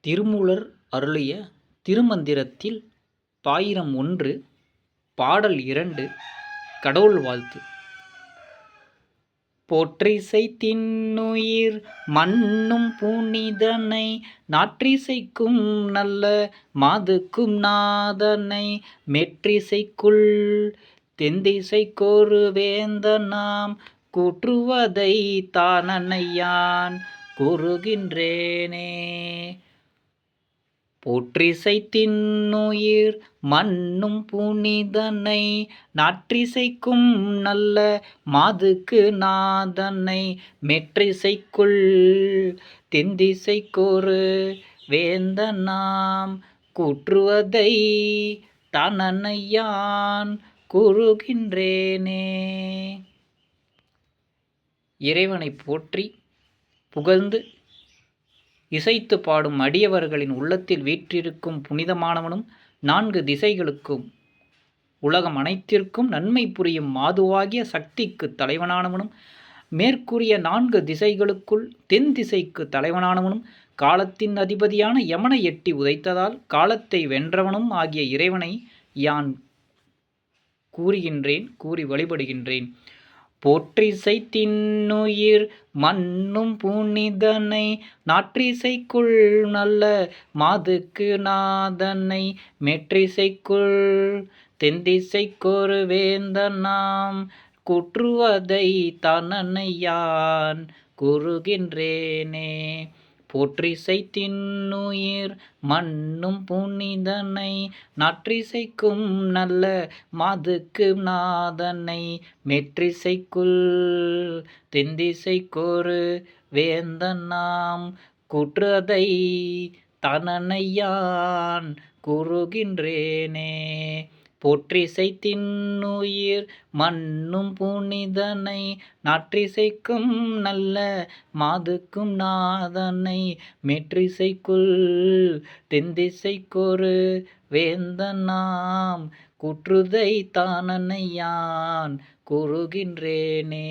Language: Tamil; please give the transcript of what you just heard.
திருமூலர் அருளிய திருமந்திரத்தில் பாயிரம் ஒன்று பாடல் இரண்டு கடவுள் வாழ்த்து. போற்றிசை தின்னுயிர் மண்ணும் புனிதனை நாற்றிசைக்கும் நல்ல மாதுக்கும் நாதனை மெற்றிசைக்குள் தென்திசைக்கொரு வேந்தனாம் கூற்றுவதை தானனையான் கூறுகின்றேனே. போற்றிசை தின்னுயிர் மண்ணும் புனிதனை நாற்றிசைக்கும் நல்ல மாதுக்கு நாதனை மெற்றிசைக்குள் திந்திசைக்கொறு வேந்த நாம் கூற்றுவதை தனனையான் கூறுகின்றேனே. இறைவனை போற்றி புகழ்ந்து இசைத்து பாடும் அடியவர்களின் உள்ளத்தில் வீற்றிருக்கும் புனிதமானவனும் நான்கு திசைகளுக்கும் உலகம் அனைத்திற்கும் நன்மை புரியும் மாதுவாகிய சக்திக்கு தலைவனானவனும் மேற்கூறிய நான்கு திசைகளுக்குள் தென் திசைக்கு தலைவனானவனும் காலத்தின் அதிபதியான யமனை எட்டி உதைத்ததால் காலத்தை வென்றவனும் ஆகிய இறைவனை யான் கூறுகின்றேன் கூறி வழிபடுகின்றேன். போற்றிசை தின்னுயிர் மன்னும் புனிதனை நாற்றிசைக்குள் நல்ல மாதுக்கு நாதனை மெற்றிசைக்குள் தெந்திசைக்கொரு வேந்தனாம் குற்றுவதை தனனையான் கூறுகின்றேனே. போற்றிசை தின்னுயிர் மண்ணும் புனிதனை நாற்றிசைக்கும் நல்ல மாதுக்கு நாதனை மெற்றிசைக்குள் தென்திசைக்கொரு வேந்தனாம் குற்றதை தனனையான் கூறுகின்றேனே. போற்றிசை தின்னுயிர் மண்ணும் புனிதனை நாற்றிசைக்கும் நல்ல மாதுக்கும் நாதனை மெற்றிசைக்குள் தெந்திசைக்கொரு வேந்தனாம் குற்றுதை தானனையான் கூறுகின்றேனே.